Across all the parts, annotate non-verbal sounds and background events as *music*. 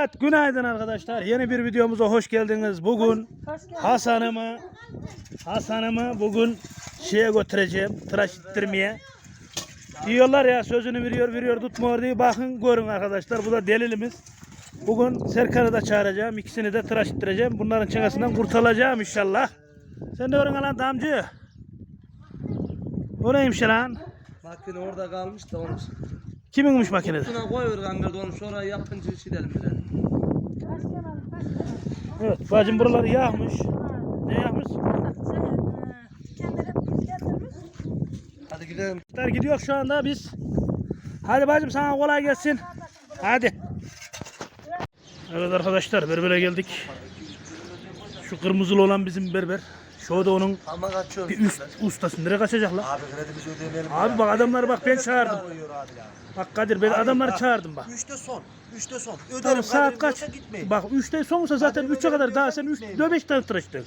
Evet, günaydın arkadaşlar. Yeni bir videomuza hoş geldiniz. Bugün Hasan'ımı Hasan'ımı bugün şeye götüreceğim, tıraş ettirmeye. Diyorlar ya sözünü veriyor, veriyor, tutmuyor diye. Bakın görün arkadaşlar. Bu da delilimiz. Bugün Serkan'ı da çağıracağım. ikisini de tıraş ettireceğim. Bunların çenesinden kurtulacağım inşallah. Sen de öğren lan damcı. O neymiş lan? Makine orada kalmış da onu Kiminmiş makinede? şuna koyuyor kanka onu sonra yapınca içelim bilelim. Evet, bacım buraları yağmış. Ne yağmış? Hadi gidelim. Gidiyor şu anda biz. Hadi bacım sana kolay gelsin. Hadi. Evet arkadaşlar berbere geldik. Şu kırmızılı olan bizim berber. Şu da onun Ama kaçıyoruz. bir üst ustası. Nereye kaçacak lan? Abi kredimizi ödeyemeyelim. Abi bak adamları bak ben çağırdım. Abi ya. Bak Kadir ben adamları çağırdım bak. Üçte son. Üçte son. Öderim. Tamam saat kaderim kaç? yoksa gitmeyin. Bak 3'te sonsa zaten Hadi 3'e kadar daha sen 3 gitmeyin. 5 tane tıraş ettin.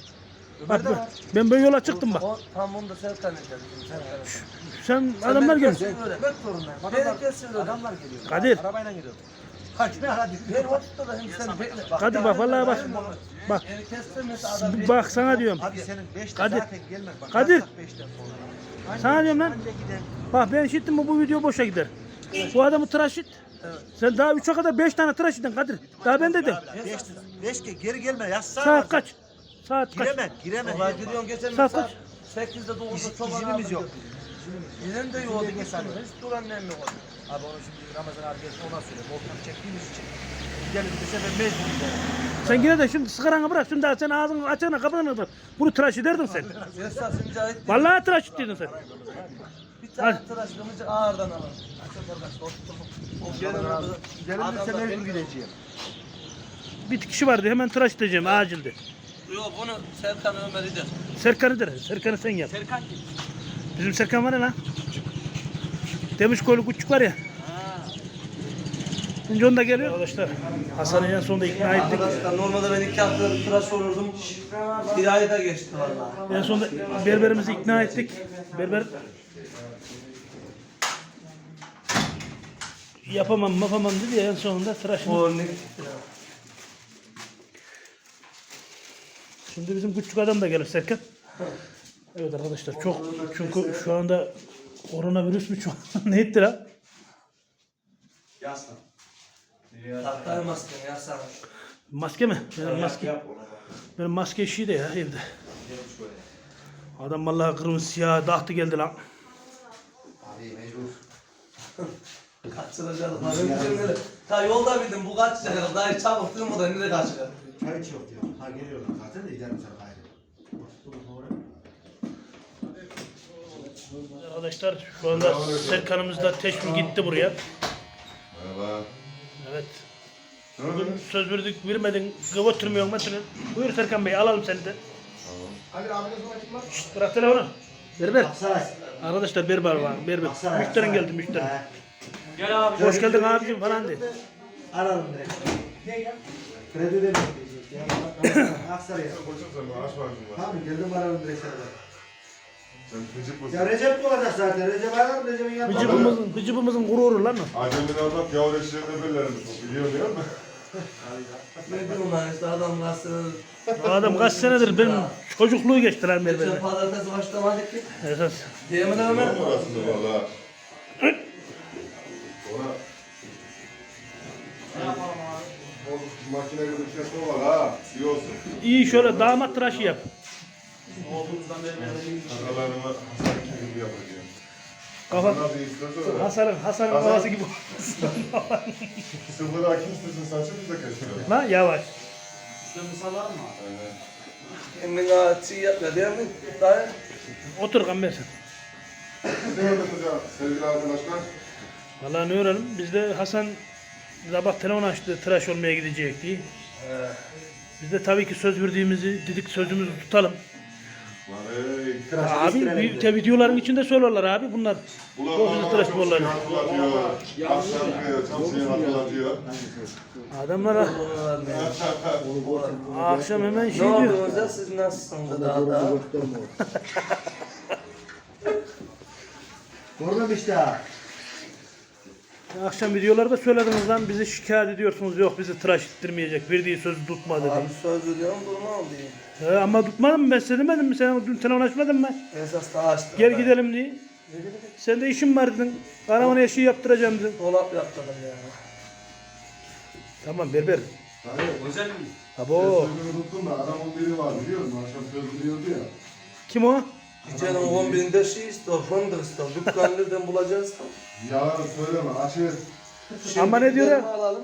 Bak de ben, var. ben böyle yola çıktım bak. O, onu da Serkan edeceğiz. Sen Sen adamlar. Ben zorundayım. Adamlar, kesin öyle. adamlar geliyor. Kadir. Arabayla geliyor. Kaç ne hadi. Ben vakitte da hem sen bekle. Kadir bak vallahi bak. Bak Beni kestirmesi adam. bak sana diyorum. Abi senin 5'te Kadir. zaten gelmez. Bak, Kadir. yasak beşten sonra. Sana diyorum lan. Anca gider. Bak ben işittim mi bu video boşa gider. Bu adamı tıraş et. Sen daha 3'e kadar 5 tane tıraş ettin Kadir. Daha ben dedim. 5 beş ki geri gelme. Yazsana. Saat kaç? Saat kaç? Giremem. Giremem. Olay gidiyorsun geçen Saat kaç? 8'de 9'da İz- çoban izinimiz yok. İzin de. İzinle geçen Hiç duran nem yok. Abi onu şimdi Ramazan abi gelsin ona söyle. Volkan çektiğimiz için. Gelin bir sefer mecbur gidelim. Sen yine de şimdi sigaranı bırak. Şimdi daha sen ağzını açana kapatana kadar. Bunu tıraş ederdin sen. Vallahi tıraş ettiydin sen. bir tane tıraş kılıcı ağırdan alın. Gelin abi. Gelin bir sefer mecbur gideceğim. Bir kişi vardı hemen tıraş edeceğim acildi. Yok bunu Serkan Ömer eder. Serkan'ı der. Serkan'ı sen yap. Serkan kim? Bizim Serkan var ya lan. Demiş kolu küçük var ya. Şimdi onda geliyor. Arkadaşlar Hasan'ı en sonunda ikna ettik. Arkadaşlar normalde ben iki hafta tıraş olurdum. Bir ayda geçti vallahi. En sonunda berberimizi ikna ettik. Berber yapamam mafamam dedi ya en sonunda tıraşını. O ne? Şimdi bizim küçük adam da gelir Serkan. Evet arkadaşlar çok çünkü şu anda koronavirüs mü şu *laughs* an ne etti lan? Taktay maskeni yasak. Maske mi? Benim maske. Benim maske işi de ya evde. Adam vallahi kırmızı siyah dahtı geldi lan. Abi mecbur. *laughs* Kaçıracağız. lan. Ta yolda bildim bu kaçacak. Daha çabuk o da nereye kaçacak? Çay içiyor diyor. Ha geliyorlar zaten de gidelim sana gayrı. Arkadaşlar şu anda Serkan'ımız da teşvik gitti buraya. Merhaba. Evet. Bugün söz verdik vermedin. Götürmüyorsun mesela. Buyur Serkan Bey alalım seni de. Şşt, bırak telefonu. Berber. Arkadaşlar berber var. Berber. Müşterin geldi müşterin. Gel abi. Hoş geldin abicim falan de. Aralım direkt. Kredi de Aksaray'a. Koçum sen bana aç bakayım bak. Tamam geldim aralım direkt sana. Gıcık mısın? Ya Recep olacak zaten. Recep aralım Recep'in yanına. Hıcıbımızın, hıcıbımızın gururu lan o. Acemini anlat yavru eşeğinde bellermiş o biliyor değil mi? Ne diyorum ben işte adam nasıl... Adam kaç senedir benim çocukluğu geçti lan Geçen berberine. pazartesi başlamadık ki. Esas. Yemin Ömer. Yok arasında valla. Ona... O makine gibi bir şey var ha. İyi olsun. İyi şöyle damat tıraşı yap. Şakalarımı Hasan gibi yapacağım. Kafa Nasıl istiyorsa da. Hasan'ın Hasan'ın Hasan- kafası gibi. *laughs* Sıfır hakim istesin saçı biz de keselim. lan yavaş. Kendine çiğ yapma değil mi? Dayı. Otur kamber sen. Ne anlatacağım sevgili arkadaşlar? Vallahi ne öğrenelim? Biz de Hasan sabah telefon açtı tıraş olmaya gidecek diye. Biz de tabii ki söz verdiğimizi dedik sözümüzü tutalım. Vay. Abi te- videoların içinde söylüyorlar abi bunlar. Bozucu tıraş bolları. hatırlatıyor. Akşam diyor, tam şeyi hatırlatıyor. Adamlara akşam hemen şey Ne diyor. yapıyorsunuz ya siz nasılsınız daha daha? Görmem işte ha. Akşam videolarda söylediniz lan bizi şikayet ediyorsunuz yok bizi tıraş ettirmeyecek verdiği sözü tutmadı diye. Abi söz veriyorum durmam diye. He, ama tutmadın mı ben size demedim mi sen dün telefon açmadın mı? Esas da açtım. Gel gidelim diye. Sen de işin var dedin. Karavanı eşiği yaptıracağım dedin. Dolap yaptırdım ya. Tamam berber. Hayır. Özel mi? Abo. Sözünü unuttum da adamın biri var biliyor musun? Akşam söz veriyordu ya. Kim o? Gecenin 11'inde şey istiyor, fındık istiyor. Dükkanı *laughs* nereden bulacağız? Yalan söyleme açık. Ama ne diyor ya? gidelim Alalım.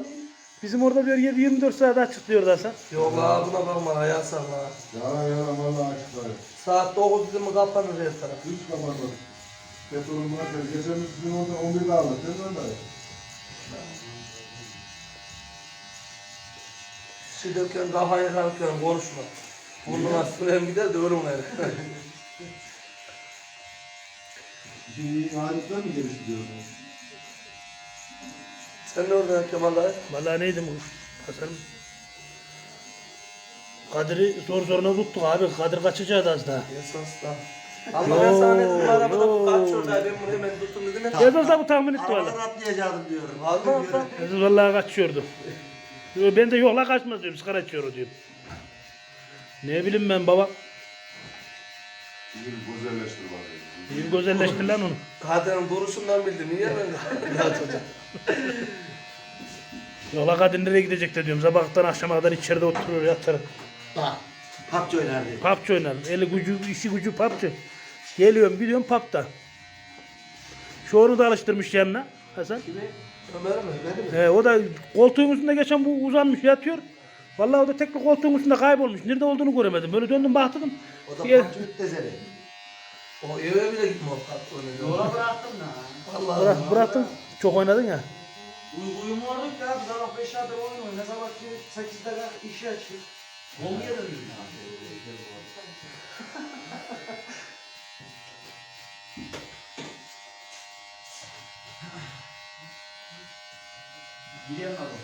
Bizim orada diyor 7-24 saat açık diyor da sen. Yok abi buna bakma ayağı salla. Yalan yalan valla açık var. Saat 9 bizim mi kapanır her taraf. Hiç kapanmaz. Petrolün markası. Geçen biz bizim orada 11'de aldık değil mi Ömer? Şidderken kafayı kalkıyorum konuşma. Burnuna sürem gider de ölümler. *laughs* Şimdi aletler mi geliştiriyorsunuz? Sen ne oradan Kemal dayı? Vallahi neydi bu Hasan'ım? Kadir'i zor zoruna tuttuk abi. Kadir kaçacaktı az daha. Esas da. Sana ne dedim arabada kaç orada ben bunu hemen tutun dedim. ya. Ezaz da bu tahmin etti valla. Arabadan atlayacaktım diyorum. Alma alma. Ezaz vallahi kaçıyordu. Yo, Ben de yok la kaçmaz diyorum. Sigara içiyor diyorum. Ne bileyim ben baba. Bizim güzelleştir bakayım. İyi güzelleştir lan onu. Kadının duruşundan bildim. Niye ben de? Ya çocuk. Yok la Kadir nereye gidecek de diyorum. Sabahtan akşama kadar içeride oturuyor yatar. Bak. PUBG oynardı. PUBG oynar. Eli gücü, işi gücü PUBG. Geliyorum gidiyorum PUBG'da. Şu onu da alıştırmış yanına Hasan. Ömer mi? Benim mi? He, o da koltuğun üstünde geçen bu uzanmış yatıyor. Vallahi o da tekrar koltuğun üstünde kaybolmuş. Nerede olduğunu göremedim. Böyle döndüm baktım. O da Bir- PUBG müttezeli. O eve bile gitme o öyle. Yola bıraktım da. Allah Bırak, Allah. bıraktım. Çok oynadın ya. Uy uyumuyorduk ya. Sabah 5 saattir oynuyor. Ne sabah ki 8'de kadar işi açıyor. Olmuyor da değil. Gidiyorum abi.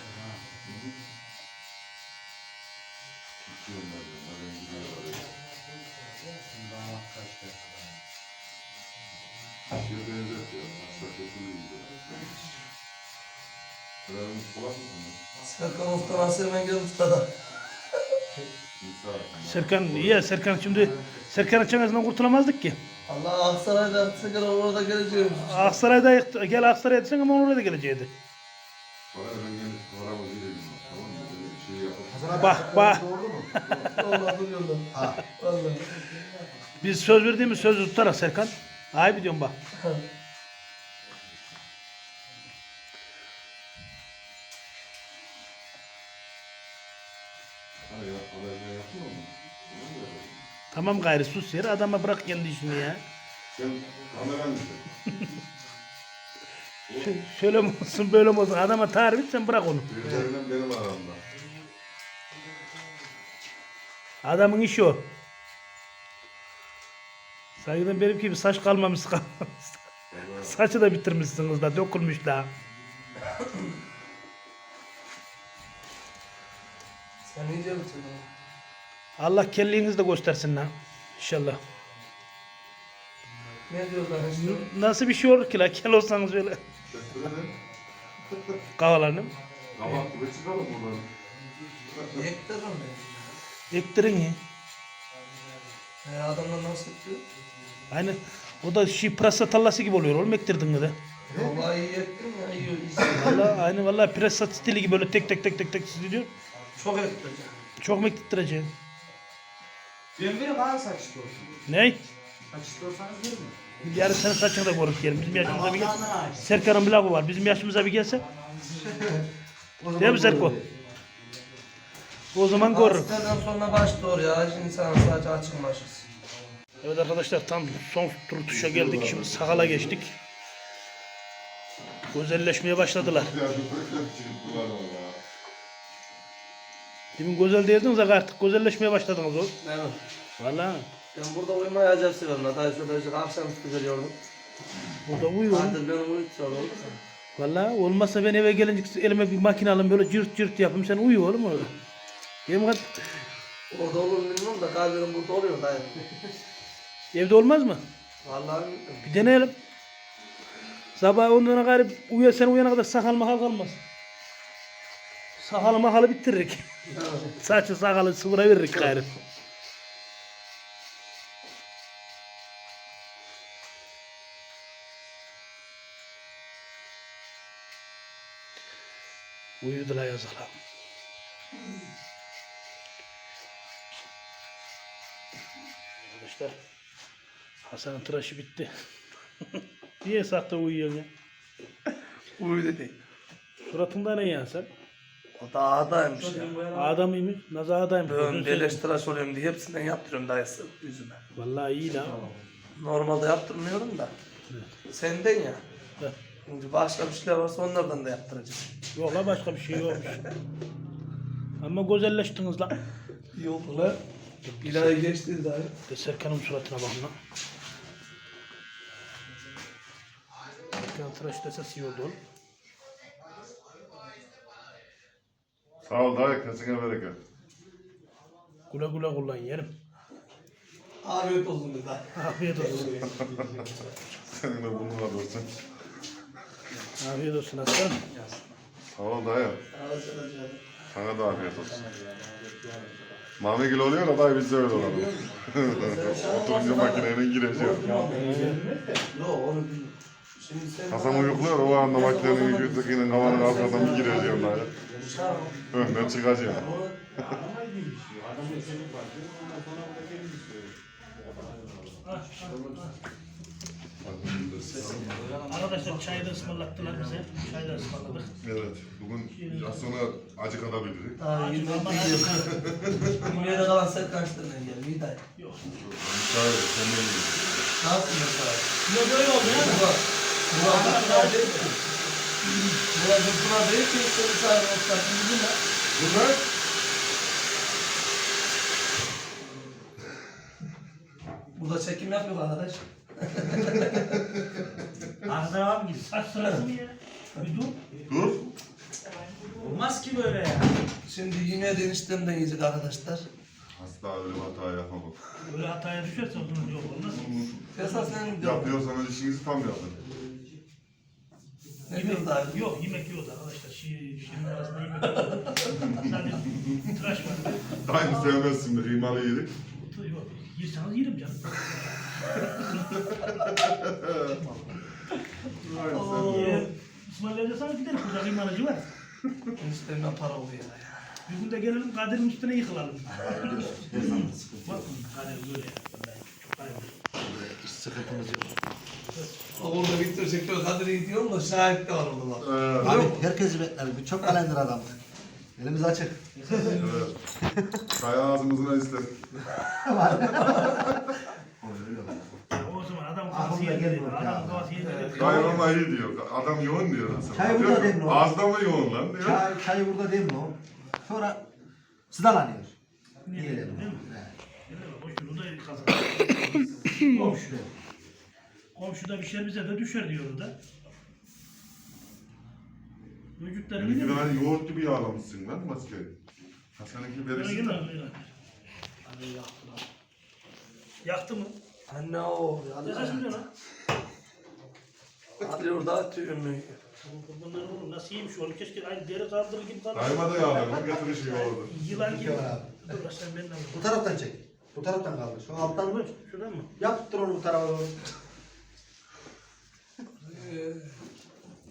Şey benzet kulak? Serkan Muhtar'a hemen gel ustada. İnsan. Serkan ya Serkan şimdi Serkan'ın çenesinden kurtulamazdık ki. Allah Aksaray'da sigara orada geleceğim. Aksaray'da gel Aksaray'a desen ama oraya da geleceğiydi. Sonra ben gelip paramı verelim. Tamam mı? Böyle bir şey yapalım. Bak bak Doğru mu? Allah duruyorlar. Vallahi. biz söz verdiğimiz sözü tutarak Serkan. Ay biliyorum bak. Hani ya, haberler yaptın mı? Tamam gayrı sus yere adama bırak kendi işini ya. Sen kameran mısın? *laughs* Şöyle mi olsun böyle mi olsun adama tarif et sen bırak onu. Birilerinden benim aramda. Adamın işi o. Saygıdan benim gibi saç kalmamış kalmamış. *laughs* Saçı da bitirmişsiniz da dökülmüş daha. Sen iyice bitirdin. Allah kelliğinizi de göstersin lan. İnşallah. Ne diyorlar işte? Nasıl bir şey olur ki la kel olsanız öyle Seslenelim. *laughs* kavalarını. Kabak gibi çıkalım buradan. Yektirir mi? Ektirin ya. He adamlar nasıl yapıyor? Aynen. O da şey pırasa tallası gibi oluyor oğlum ektirdin mi de. Vallahi iyi yektim ya iyi iyi. Valla aynı valla pırasa stili gibi böyle tek tek tek tek tek gidiyor. Çok ektireceğim. Çok mu ektirttireceksin? Ben veririm abi saç istiyorsan. Ne? Saç istiyorsanız veririm. Yarın senin saçını da görüp gelin. Bizim yaşımıza bir gel. Serkan'ın bir lafı var. Bizim yaşımıza bir gelse. *laughs* Değil mi Serko? O zaman görürüm. Asiterden sonra baş doğru ya. İnsanın sadece açılmışız. Evet arkadaşlar tam son tur tuşa geldik. Şimdi sakala geçtik. Güzelleşmeye başladılar. Ya şu bırakın çıkıp kullanma ya. Demin güzel diyordunuz ama artık güzelleşmeye başladınız oğlum. Evet. Valla. Ben burada uyumayı acayip seviyorum. Hatta şöyle işte akşam üstü veriyordum. Burada uyuyorum. Hadi ben uyutuyorum. Valla olmazsa ben eve gelince elime bir makine alayım böyle cırt cırt yapayım sen uyu oğlum orada. Benim kad- Orada olur bilmiyorum da kalbim burada oluyor dayı. *laughs* evde olmaz mı? Vallahi bilmiyorum. Bir deneyelim. Sabah ondan gayrı uya sen uyana kadar sakal mahal kalmaz. Sakalı mahalı bitiririk. *laughs* Saçı sakalı sıvıra veririk gayrı. Uyudular yazılar. Arkadaşlar Hasan'ın tıraşı bitti. *laughs* Niye sahte uyuyorsun ya? Uyu dedi. Suratında ne yani sen? O da ağdaymış ya. Adamıymış, nasıl adaymış? Ben beleş tıraş oluyorum diye hepsinden yaptırıyorum dayısı yüzüme. Vallahi iyi lan. Normalde yaptırmıyorum da. Senden ya. Evet. Şimdi başka bir şeyler varsa onlardan da yaptıracağım. Yok la başka bir şey yokmuş. Ama güzelleştiniz lan. Yok lan. İlahi geçti dayı. De Serkan'ın suratına bakın lan. Serkan tıraş dese iyi oldu oğlum. Sağ ol dayı kesine bereket. Güle güle kullan yerim. Afiyet olsun dayı. Afiyet olsun. Senin de burnuna dursun. Afiyet olsun aslanım. Sağ ol dayı. Sana da afiyet olsun. Mami gül oluyor da dayı biz de öyle olalım. *laughs* Oturunca makinenin gireceğiz. Yok onu bilmiyorum. Şimdi sen Hasan uyukluyor o anda makinenin yüzükünün kafanın arkadan bir gireceğim dayı. Önden çıkacağım. Arkadaşlar çayı da ısmarlattılar bize. Çay da ısmarladık. Evet, bugün biraz sonra acı kadabiliriz. daha yirmi Ama Yemeğe de kalan sen kaç tane gel? İyi dayı. Yok. Çay, sen de yiyin. Ne yaptın mesela? Yok böyle oldu ya. Murat. Murat Akpınar değil ki. Murat Akpınar değil ki. Seni sahibi olsak? Bunlar? Burada çekim yapıyor arkadaş. *laughs* Var mı gibi? Saç sırası mı ya? Bir dur. Dur. Olmaz ki böyle ya. Şimdi yemeğe denişten de yiyecek arkadaşlar. Hasta öyle hata yapma bak. Böyle hataya düşerse o zaman yok olmaz. Esas sen diyor. Yapıyorsanız işinizi tam yapın. Diyor dayı? Yok yemek yiyoruz arkadaşlar. Şi, şirin arasında yemek yiyoruz. Sadece tıraş var. Daim sevmezsin bir kıymalı yedik. Yok. Yirseniz yerim canım. Ee, İsmail'e gidelim. Burada kıymanacı var. Eniştemden para oluyor ya. Bir gün de gelelim Kadir'in üstüne yıkılalım. Bak Kadir böyle ya. Çok. Sıkıntımız yok. Orada bitirecek diyor. Kadir'e gidiyorum da şahit de var orada. Ee, Abi herkesi bekleriz. Bu çok kalender adam. Elimiz açık. evet. Çay ağzımızına istedik. O zaman adam kafası yerinde. Adam kafası yerinde. Çay ona iyi diyor. Adam yoğun diyor Hasan. Çay burada değil mi o? Ağızda mı yoğun lan diyor. Çay, çayı burada değil mi o? Sonra sıdalanıyor. Niye değil mi? He. Değil mi? Boş o da kazanır. *laughs* Komşu. Komşuda bir şey bize de düşer diyor da. Vücutları Bir yine mi? tane yoğurt gibi yağlamışsın lan maskeyi. Hasan'ınki Yine verirsin. yine yine. Hadi yaktı lan. Yaktı mı? Anne o. Esas mı diyor lan? Kadir orada atıyor yemeği. Bunlar oğlum nasıl iyiymiş oğlum keşke aynı deri kaldırır gibi falan. Daima da yağlamış. Getirişi yoğurdu. Yılan gibi. Abi. Dur lan sen benden Bu taraftan çek. Bu taraftan kaldır. Şu alttan Dur şuradan mı? yaptır onu bu tarafa doğru.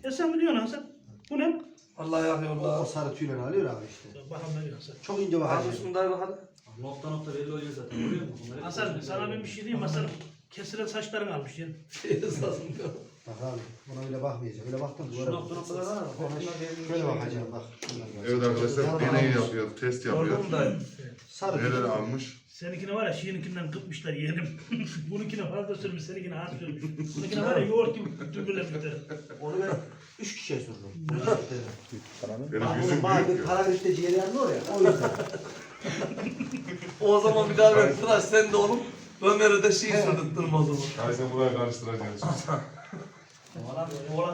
E sen mi diyorsun lan sen? Bu ne? Vallahi yakıyor O la. sarı tüyleri alıyor abi işte. Bakalım ne? Çok ince Abi bakacak. şunu dayı bakalım. Nokta nokta belli oluyor zaten. Görüyor musun? Bunları Hasan sana ben bir şey diyeyim Hasan. Kesilen saçların almış yani. Esasım diyor. Bak abi buna öyle bakmayacağım. Öyle baktım Şu duvara. nokta noktalar var mı? Ona şöyle bakacağım bak. Bak. Evet arkadaşlar deneyi yapıyor. Test yapıyor. Dayı? Sarı Neler tüyleri. almış. Seninkine var ya şeyinkinden kıtmışlar yeğenim. *laughs* Bununkine fazla sürmüş, seninkine az sürmüş. Bununkine var ya yoğurt gibi dübürlemişler. Onu ben üç kişiye sürdüm. Benim yüzüm onun bana büyük bir ya. para verip de ciğeri yanıyor ya. O yüzden. O zaman bir daha ben tıraş sen de oğlum. Ömer'e de şey sürdürtürüm o zaman. Ay sen buraya karıştıracaksın.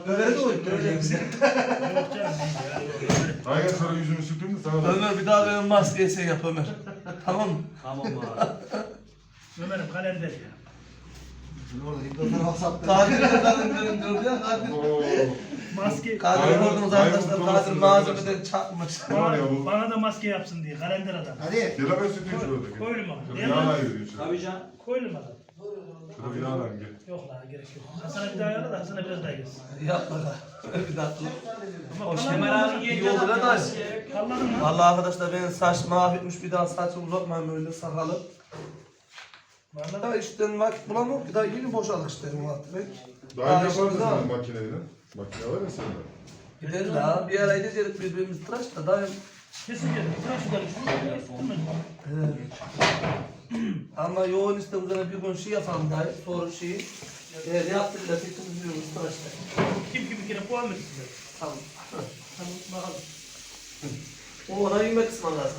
Ömer'e de oyun. Aynen sana yüzünü sürteyim de sana da. Ömer bir daha benim maskeyi sen yap Ömer. Tamam mı? Tamam abi. Ömer'im kalender ya. Kadir'e kadın görün gördü ya Kadir. Maske. Kadir Aynen, gördünüz aynen, arkadaşlar. tamam, Kadir malzemeden çakmış. var ya bu? Bana, bana da maske yapsın diye. Kalender adam. Hadi. Ben sütü bir mi? yana yürüyün şöyle. Tabii can. Koyulum adam. Şöyle bir yana gel. Yok la gerek yok. Hasan'a bir daha ayarla da Hasan'a biraz daha gelsin. Yapma da. Bir dakika. Hoş Kemal abi İyi oldu lan da. Kalladın mı? Vallahi arkadaşlar benim saç mahvetmiş bir daha saçı uzatmayayım öyle sakalı. Vallahi Ya işte vakit bulamam ki daha yeni boşaldık işte Murat Bey. Daha önce işimiz sen makineyle. Makine var ya sende. Gideriz la bir ara gideceğiz birbirimizi tıraş da daha kesin gelin. Tıraş edelim. Şunu da ama yoğun istemizden bir gün şey yapalım daha sonra şeyi eğer yaptık da fikimiz yiyoruz tıraşta. Kim gibi kere puan verir size. Tamam. Tamam bakalım. O ona yemek ısmarlasın.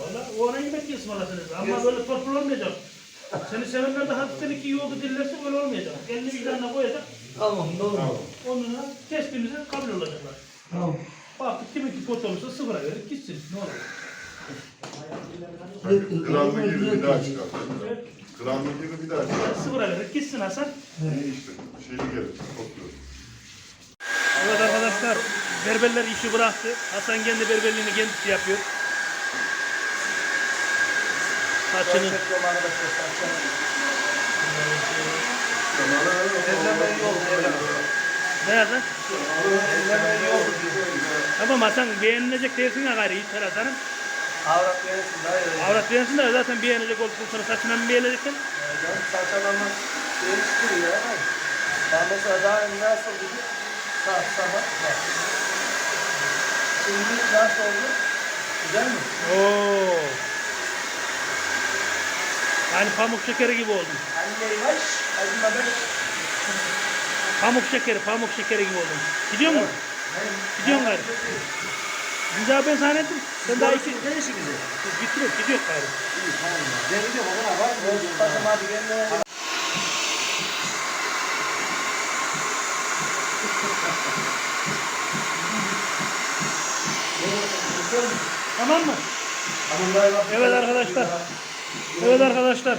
Valla o ona yemek ısmarlasınız. Ama böyle torpil olmayacak. Seni sevenler de hafiften iki iyi oldu dillerse böyle olmayacak. Elini vicdanına koyacak. Tamam doğru. Onunla testimize kabul olacaklar. Tamam. Baktık kimin ki pot olursa sıfıra verir gitsin. Ne olur. Kranlı gibi bir daha çıkar. Kranlı gibi bir daha çıkar. Sıfıra verir gitsin Hasan. İyi işte. Şeyli gelir. Topluyor. Evet arkadaşlar berberler işi bıraktı. Hasan kendi berberliğini kendisi yapıyor. Saçını nerede? Tamam Hasan beğenilecek değilsin ya gayrı yeter Hasan'ım. Avrat verirsin daha iyi. Avrat beğensin de zaten beğenecek olduktan sonra saçına mı beğeneceksin? Yani saç alama değiştiriyor ya. Ben mesela daha önce nasıl dedik? Saat sabah. Bak. Şimdi nasıl oldu? Güzel mi? Oo. Yani pamuk şekeri gibi oldun. Anne yavaş. Acıma ben. Pamuk şekeri, pamuk şekeri gibi oldun. Gidiyor musun? Gidiyorsun gayrı. Güzel ben zannettim. Sen daha iki... Ne işi bize? Gidiyor, gidiyor gayrı. Ben gidiyorum o kadar var. Başım hadi gelme. Tamam mı? Evet arkadaşlar. Evet arkadaşlar.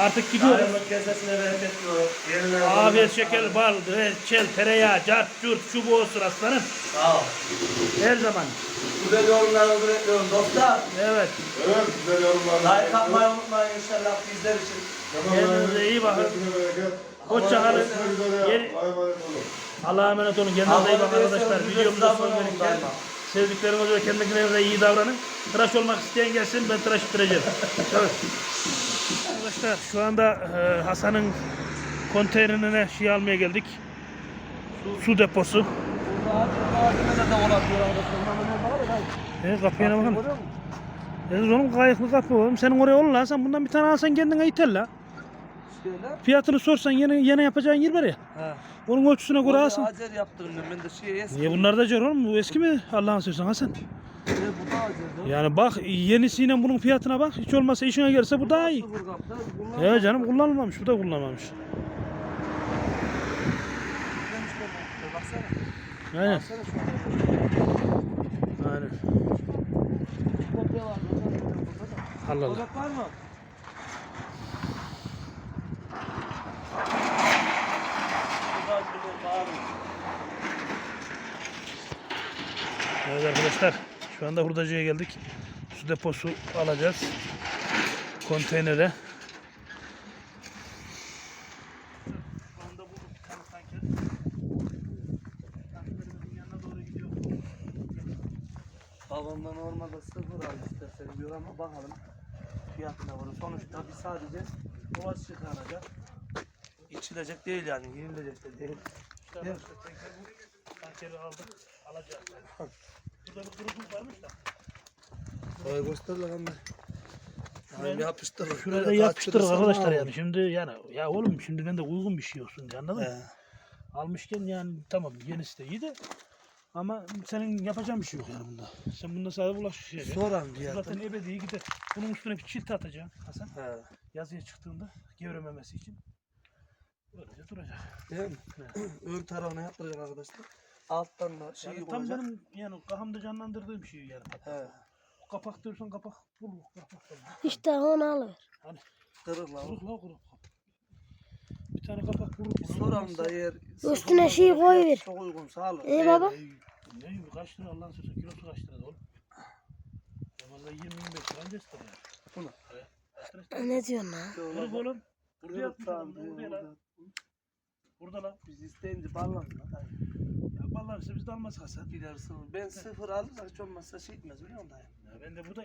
Artık gidiyoruz. Ayrılık kesesine bereket diyor. Yerine Afiyet şeker, bal, reçel, tereyağı, cart, curt, şu bu olsun aslanım. Sağ ol. Her zaman. Güzel yorumlarınızı bekliyorum dostlar. Evet. Evet güzel yorumlar. Like atmayı unutmayın inşallah bizler için. Kendinize iyi bakın. Hoşça kalın. Yeni- Allah'a emanet olun. Kendinize iyi bakın arkadaşlar. Videomuza son verirken sevdiklerinize ve kendilerinize iyi davranın. Tıraş olmak isteyen gelsin ben tıraş ettireceğim. Evet. Arkadaşlar şu anda e, Hasan'ın konteynerine şey almaya geldik. Su deposu. Evet kapıya ne bakalım. Evet oğlum kayıklı kapı oğlum. Senin oraya ol lan sen bundan bir tane alsan kendine iter la. Fiyatını sorsan yeni yeni yapacağın yer var ya. He. Onun ölçüsüne göre alsın. Acer yaptırdım ben de şey eski. Niye bunlar da car oğlum? Bu eski mi? Allah'ın sözü Hasan. Ne bu da acer. Yani bak yenisiyle bunun fiyatına bak. Hiç olmazsa işine gelirse bu daha iyi. Sıfır Ya canım kullanılmamış. Bu da kullanılmamış. Baksana. Aynen. Baksana şu an. Aynen. Kopya var. Allah Allah. Ocak var mı? Evet arkadaşlar. Şu anda hurdacıya geldik. Su deposu alacağız. Konteynere. Babamda normalde sıfır al istersen diyor ama bakalım fiyatına var. Sonuçta bir sadece boğaz çıkaracak. İçilecek değil yani, yenilecek de değil. Arkadaşlar tanker bu. Tankeri aldık. Alacağız. Burada bir kuruluk varmış da. Vay göster lan ben. Yani yapıştır. Şuraya da yapıştırır arkadaşlar yani. Şimdi yani ya oğlum şimdi ben de uygun bir şey olsun diye anladın mı? Almışken yani tamam yenisi de iyi de ama senin yapacağın bir şey yok yani bunda. Sen bunda sadece bulaşık Soran Bu diye. Zaten ebedi gider. Bunun üstüne bir çift atacaksın Hasan. He. Yazıya çıktığında gevrememesi için. Böylece duracak. Değil mi? *clears throat* Ön tarafına yaptıracak arkadaşlar. Alttan da şeyi Yani tam koyacak. benim yani kafamda canlandırdığım şey yani. He. Kapak diyorsan kapak bul kapak. bul. İşte onu alır. Kırık lan. Kuruk la kuruk. tane kapak. Bir soralım da eğer Üstüne şey koyuver. Çok uygunsa alır. İyi baba. Ne bu kaç lira Allah'ın sözü kilosu kaç lira oğlum? Vallahi 20-25 lira önce ister ya. Bunu. Evet. Ne diyorsun lan? Kırık oğlum. Burada adam. Burada lan. Burada lan. Biz isteyince bağlantılar. Ya vallahi işte biz de almaz hasat. Gidersin. Ben sıfır alırsak hiç olmazsa şey etmez biliyor musun? Ya ben de bu da